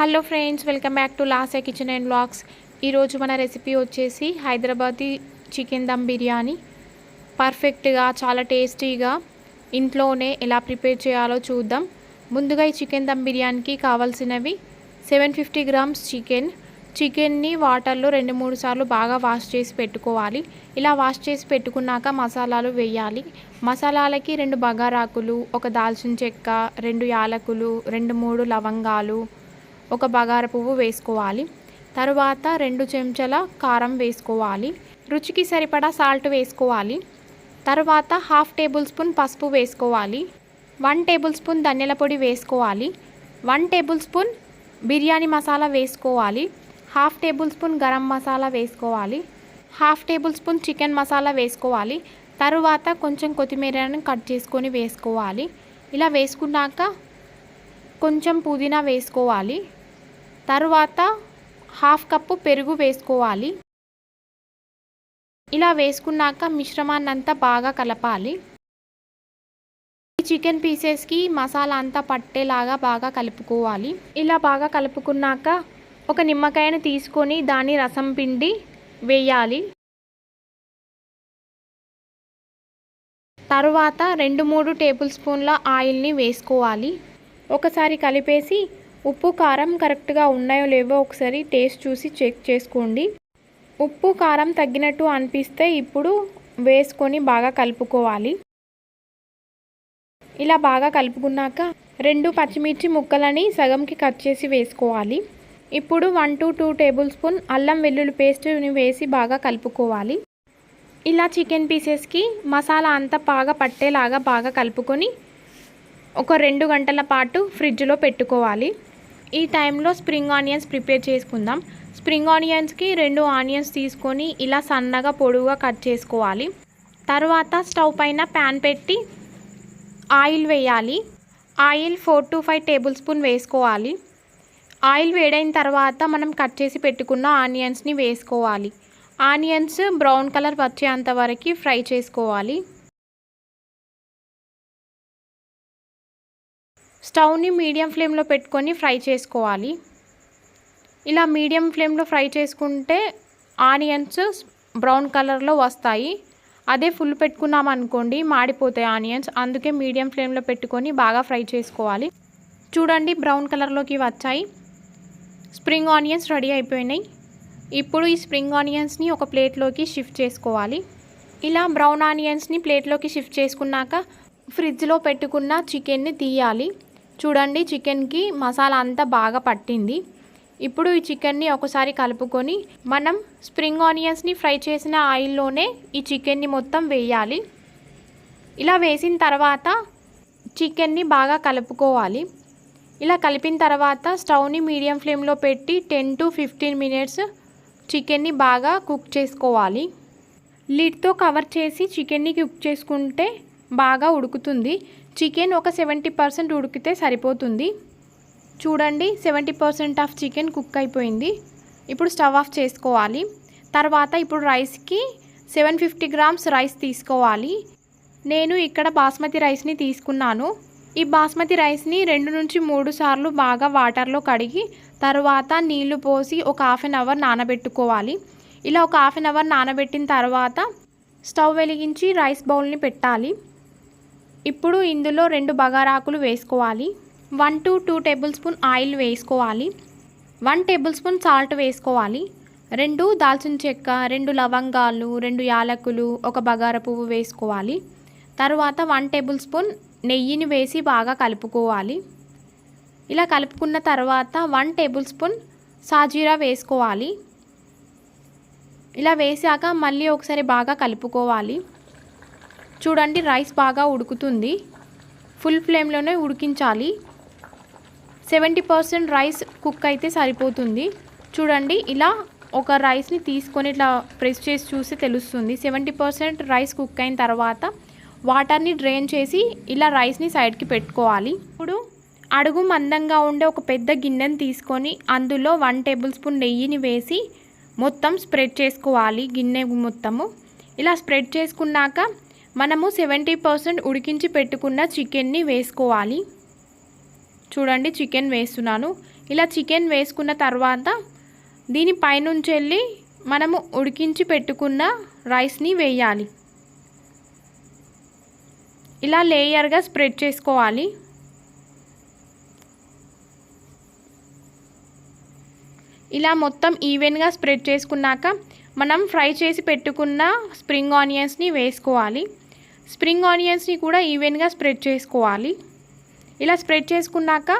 Hello friends welcome back to లాసే kitchen and blogs ఈరోజు మన recipe వచ్చేసి హైదరాబాదీ చికెన్ దమ్ బిర్యానీ. పర్ఫెక్ట్గా చాలా టేస్టీగా ఇంట్లోనే ఎలా ప్రిపేర్ చేయాలో చూద్దాం. ముందుగా ఈ చికెన్ దమ్ బిర్యానీకి కావాల్సినవి సెవెన్ ఫిఫ్టీ గ్రామ్స్ చికెన్ చికెన్ని వాటర్లో రెండు మూడు సార్లు బాగా వాష్ చేసి పెట్టుకోవాలి. ఇలా వాష్ చేసి పెట్టుకున్నాక మసాలాలు వేయాలి. మసాలాలకి రెండు బగారాకులు ఒక దాల్చిన చెక్క రెండు యాలకులు రెండు మూడు లవంగాలు ఒక బగార పువ్వు వేసుకోవాలి. తరువాత రెండు చెంచాల కారం వేసుకోవాలి. రుచికి సరిపడా సాల్ట్ వేసుకోవాలి. తర్వాత హాఫ్ టేబుల్ స్పూన్ పసుపు వేసుకోవాలి. వన్ టేబుల్ స్పూన్ ధనియాల పొడి వేసుకోవాలి. One tablespoon biryani masala వేసుకోవాలి. Half tablespoon garam masala వేసుకోవాలి. Half tablespoon chicken masala వేసుకోవాలి. తరువాత కొంచెం కొత్తిమీరను కట్ చేసుకొని వేసుకోవాలి. ఇలా వేసుకున్నాక కొంచెం పుదీనా వేసుకోవాలి. తరువాత హాఫ్ కప్పు పెరుగు వేసుకోవాలి. ఇలా వేసుకున్నాక మిశ్రమాన్ని అంతా బాగా కలపాలి. ఈ చికెన్ పీసెస్కి మసాలా అంతా పట్టేలాగా బాగా కలుపుకోవాలి. ఇలా బాగా కలుపుకున్నాక ఒక నిమ్మకాయను తీసుకొని దాని రసం పిండి వేయాలి. తరువాత రెండు మూడు టేబుల్ స్పూన్ల ఆయిల్ని వేసుకోవాలి. ఒకసారి కలిపేసి ఉప్పు కారం కరెక్ట్గా ఉన్నాయో లేవో ఒకసారి టేస్ట్ చూసి చెక్ చేసుకోండి. ఉప్పు కారం తగ్గినట్టు అనిపిస్తే ఇప్పుడు వేసుకొని బాగా కలుపుకోవాలి. ఇలా బాగా కలుపుకున్నాక రెండు పచ్చిమిర్చి ముక్కలని సగంకి కట్ చేసి వేసుకోవాలి. ఇప్పుడు one to two tablespoon అల్లం వెల్లుల్లి పేస్ట్ని వేసి బాగా కలుపుకోవాలి. ఇలా చికెన్ పీసెస్కి మసాలా అంతా బాగా పట్టేలాగా బాగా కలుపుకొని ఒక రెండు గంటల పాటు ఫ్రిడ్జ్లో పెట్టుకోవాలి. ఈ టైంలో స్ప్రింగ్ ఆనియన్స్ ప్రిపేర్ చేసుకుందాం. స్ప్రింగ్ ఆనియన్స్కి రెండు ఆనియన్స్ తీసుకొని ఇలా సన్నగా పొడువుగా కట్ చేసుకోవాలి. తర్వాత స్టవ్ పైన ప్యాన్ పెట్టి ఆయిల్ వేయాలి. Oil four to five tablespoon వేసుకోవాలి. ఆయిల్ వేడైన తర్వాత మనం కట్ చేసి పెట్టుకున్న ఆనియన్స్ని వేసుకోవాలి. ఆనియన్స్ బ్రౌన్ కలర్ వచ్చేంత వరకు ఫ్రై చేసుకోవాలి. స్టవ్ని మీడియం ఫ్లేమ్లో పెట్టుకొని ఫ్రై చేసుకోవాలి. ఇలా మీడియం ఫ్లేమ్లో ఫ్రై చేసుకుంటే ఆనియన్స్ బ్రౌన్ కలర్లో వస్తాయి. అదే ఫుల్ పెట్టుకున్నాం అనుకోండి మాడిపోతాయి ఆనియన్స్. అందుకే మీడియం ఫ్లేమ్లో పెట్టుకొని బాగా ఫ్రై చేసుకోవాలి. చూడండి బ్రౌన్ కలర్లోకి వచ్చాయి. స్ప్రింగ్ ఆనియన్స్ రెడీ అయిపోయినాయి. ఇప్పుడు ఈ స్ప్రింగ్ ఆనియన్స్ని ఒక ప్లేట్లోకి షిఫ్ట్ చేసుకోవాలి. ఇలా బ్రౌన్ ఆనియన్స్ని ప్లేట్లోకి షిఫ్ట్ చేసుకున్నాక ఫ్రిడ్జ్లో పెట్టుకున్న చికెన్ని తీయాలి. చూడండి చికెన్కి మసాలా అంతా బాగా పట్టింది. ఇప్పుడు ఈ చికెన్ని ఒకసారి కలుపుకొని మనం స్ప్రింగ్ ఆనియన్స్ని ఫ్రై చేసిన ఆయిల్లోనే ఈ చికెన్ని మొత్తం వేయాలి. ఇలా వేసిన తర్వాత చికెన్ని బాగా కలుపుకోవాలి. ఇలా కలిపిన తర్వాత స్టవ్ని మీడియం ఫ్లేమ్లో పెట్టి టెన్ టు ఫిఫ్టీన్ మినిట్స్ చికెన్ని బాగా కుక్ చేసుకోవాలి. లిడ్తో కవర్ చేసి చికెన్ని కుక్ చేసుకుంటే బాగా ఉడుకుతుంది. చికెన్ ఒక సెవెంటీ పర్సెంట్ ఉడికితే సరిపోతుంది. చూడండి seventy percent of chicken cook అయిపోయింది. ఇప్పుడు స్టవ్ ఆఫ్ చేసుకోవాలి. తర్వాత ఇప్పుడు రైస్కి సెవెన్ ఫిఫ్టీ గ్రామ్స్ రైస్ తీసుకోవాలి. నేను ఇక్కడ బాస్మతి రైస్ని తీసుకున్నాను. ఈ బాస్మతి రైస్ని రెండు నుంచి మూడు సార్లు బాగా వాటర్లో కడిగి తర్వాత నీళ్ళు పోసి ఒక హాఫ్ అన్ అవర్ నానబెట్టుకోవాలి. ఇలా ఒక హాఫ్ అన్ అవర్ నానబెట్టిన తర్వాత స్టవ్ వెలిగించి రైస్ బౌల్ని పెట్టాలి. ఇప్పుడు ఇందులో రెండు బగారాకులు వేసుకోవాలి. One to two tablespoon oil వేసుకోవాలి. వన్ టేబుల్ స్పూన్ సాల్ట్ వేసుకోవాలి. రెండు దాల్చిన చెక్క రెండు లవంగాలు రెండు యాలకులు ఒక బగార పువ్వు వేసుకోవాలి. తర్వాత వన్ టేబుల్ స్పూన్ నెయ్యిని వేసి బాగా కలుపుకోవాలి. ఇలా కలుపుకున్న తర్వాత వన్ టేబుల్ స్పూన్ సాజీరా వేసుకోవాలి. ఇలా వేసాక మళ్ళీ ఒకసారి బాగా కలుపుకోవాలి. చూడండి రైస్ బాగా ఉడుకుతుంది. ఫుల్ ఫ్లేమ్లోనే ఉడికించాలి. సెవెంటీ పర్సెంట్ రైస్ కుక్ అయితే సరిపోతుంది. చూడండి ఇలా ఒక రైస్ని తీసుకొని ఇట్లా ప్రెస్ చేసి చూసి తెలుస్తుంది. సెవెంటీ పర్సెంట్ రైస్ కుక్ అయిన తర్వాత వాటర్ని డ్రైన్ చేసి ఇలా రైస్ని సైడ్కి పెట్టుకోవాలి. ఇప్పుడు అడుగు మందంగా ఉండే ఒక పెద్ద గిన్నెని తీసుకొని అందులో వన్ టేబుల్ స్పూన్ నెయ్యిని వేసి మొత్తం స్ప్రెడ్ చేసుకోవాలి గిన్నె మొత్తము. ఇలా స్ప్రెడ్ చేసుకున్నాక మనము సెవెంటీ పర్సెంట్ ఉడికించి పెట్టుకున్న చికెన్ని వేసుకోవాలి. చూడండి చికెన్ వేస్తున్నాను. ఇలా చికెన్ వేసుకున్న తర్వాత దీని పైనుంచి వెళ్ళి మనము ఉడికించి పెట్టుకున్న రైస్ని వేయాలి. ఇలా లేయర్గా స్ప్రెడ్ చేసుకోవాలి. ఇలా మొత్తం ఈవెన్గా స్ప్రెడ్ చేసుకున్నాక మనం ఫ్రై చేసి పెట్టుకున్న స్ప్రింగ్ ఆనియన్స్ని వేసుకోవాలి. స్ప్రింగ్ ఆనియన్స్ని కూడా ఈవెన్గా స్ప్రెడ్ చేసుకోవాలి. ఇలా స్ప్రెడ్ చేసుకున్నాక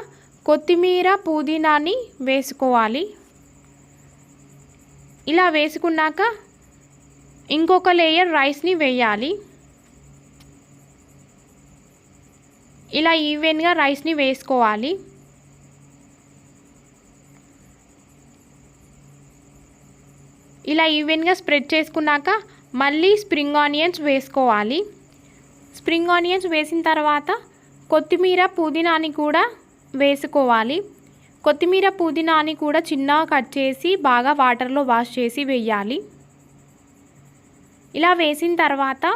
కొత్తిమీర పుదీనాని వేసుకోవాలి. ఇలా వేసుకున్నాక ఇంకొక లేయర్ రైస్ని వేయాలి. ఇలా ఈవెన్గా రైస్ని వేసుకోవాలి. ఇలా ఈవెన్గా స్ప్రెడ్ చేసుకున్నాక మళ్ళీ స్ప్రింగ్ ఆనియన్స్ వేసుకోవాలి. స్ప్రింగ్ ఆనియన్స్ వేసిన తర్వాత కొత్తిమీర పుదీనాని కూడా వేసుకోవాలి. కొత్తిమీర పుదీనాని కూడా చిన్నగా కట్ చేసి బాగా వాటర్లో వాష్ చేసి వేయాలి. ఇలా వేసిన తర్వాత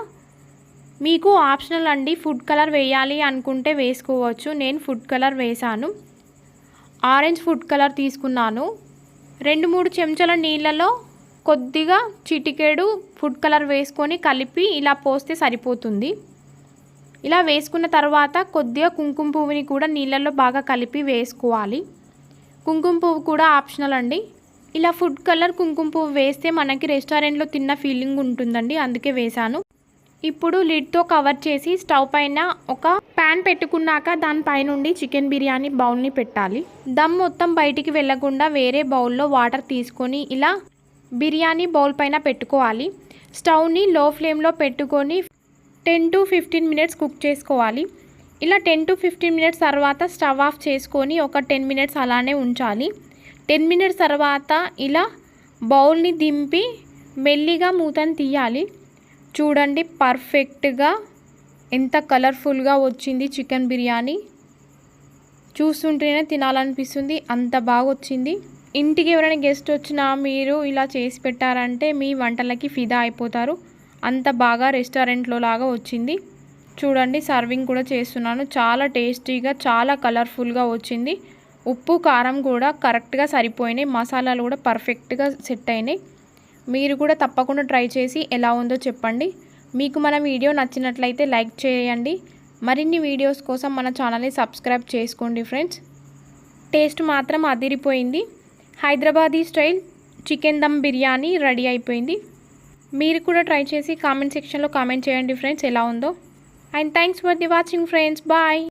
మీకు ఆప్షనల్ అండి ఫుడ్ కలర్ వేయాలి అనుకుంటే వేసుకోవచ్చు. నేను ఫుడ్ కలర్ వేశాను. ఆరెంజ్ ఫుడ్ కలర్ తీసుకున్నాను. రెండు మూడు చెంచాల నీళ్ళలో కొద్దిగా చిటికెడు ఫుడ్ కలర్ వేసుకొని కలిపి ఇలా పోస్తే సరిపోతుంది. ఇలా వేసుకున్న తర్వాత కొద్దిగా కుంకుమ పువ్వుని కూడా నీళ్ళల్లో బాగా కలిపి వేసుకోవాలి. కుంకుమ పువ్వు కూడా ఆప్షనల్ అండి. ఇలా ఫుడ్ కలర్ కుంకుమ పువ్వు వేస్తే మనకి రెస్టారెంట్లో తిన్న ఫీలింగ్ ఉంటుందండి అందుకే వేశాను. ఇప్పుడు లిడ్తో కవర్ చేసి స్టవ్ పైన ఒక ప్యాన్ పెట్టుకున్నాక దానిపై నుండి చికెన్ బిర్యానీ బౌల్ని పెట్టాలి. దమ్ మొత్తం బయటికి వెళ్ళకుండా వేరే బౌల్లో వాటర్ తీసుకొని ఇలా బిర్యానీ బౌల్ పైన పెట్టుకోవాలి. స్టవ్ని లో ఫ్లేమ్లో పెట్టుకొని ten to fifteen minutes cook చేసుకోవాలి. ఇలా టెన్ టు ఫిఫ్టీన్ మినిట్స్ తర్వాత స్టవ్ ఆఫ్ చేసుకొని ఒక టెన్ మినిట్స్ అలానే ఉంచాలి. టెన్ మినిట్స్ తర్వాత ఇలా బౌల్ని దింపి మెల్లిగా మూతను తీయాలి. చూడండి పర్ఫెక్ట్గా ఎంత కలర్ఫుల్గా వచ్చింది చికెన్ బిర్యానీ. చూస్తుంటేనే తినాలనిపిస్తుంది అంత బాగా వచ్చింది ఇంటికి ఎవరైనా గెస్ట్ వచ్చినా మీరు ఇలా చేసి పెట్టారంటే మీ వంటలకి ఫిదా అయిపోతారు. అంత బాగా రెస్టారెంట్లో లాగా వచ్చింది. చూడండి సర్వింగ్ కూడా చేస్తున్నాను. చాలా టేస్టీగా చాలా కలర్ఫుల్గా వచ్చింది. ఉప్పు కారం కూడా కరెక్ట్గా సరిపోయినాయి. మసాలాలు కూడా పర్ఫెక్ట్గా సెట్ అయినాయి. మీరు కూడా తప్పకుండా ట్రై చేసి ఎలా ఉందో చెప్పండి. మీకు మన వీడియో నచ్చినట్లయితే లైక్ చేయండి. మరిన్ని వీడియోస్ కోసం మన ఛానల్ని సబ్స్క్రైబ్ చేసుకోండి ఫ్రెండ్స్. టేస్ట్ మాత్రం అదిరిపోయింది. Hyderabadi style chicken dum biryani ready అయిపోయింది. మీరు కూడా ట్రై చేసి కామెంట్ సెక్షన్లో కామెంట్ చేయండి ఫ్రెండ్స్ ఎలా ఉందో. And thanks for the watching friends bye.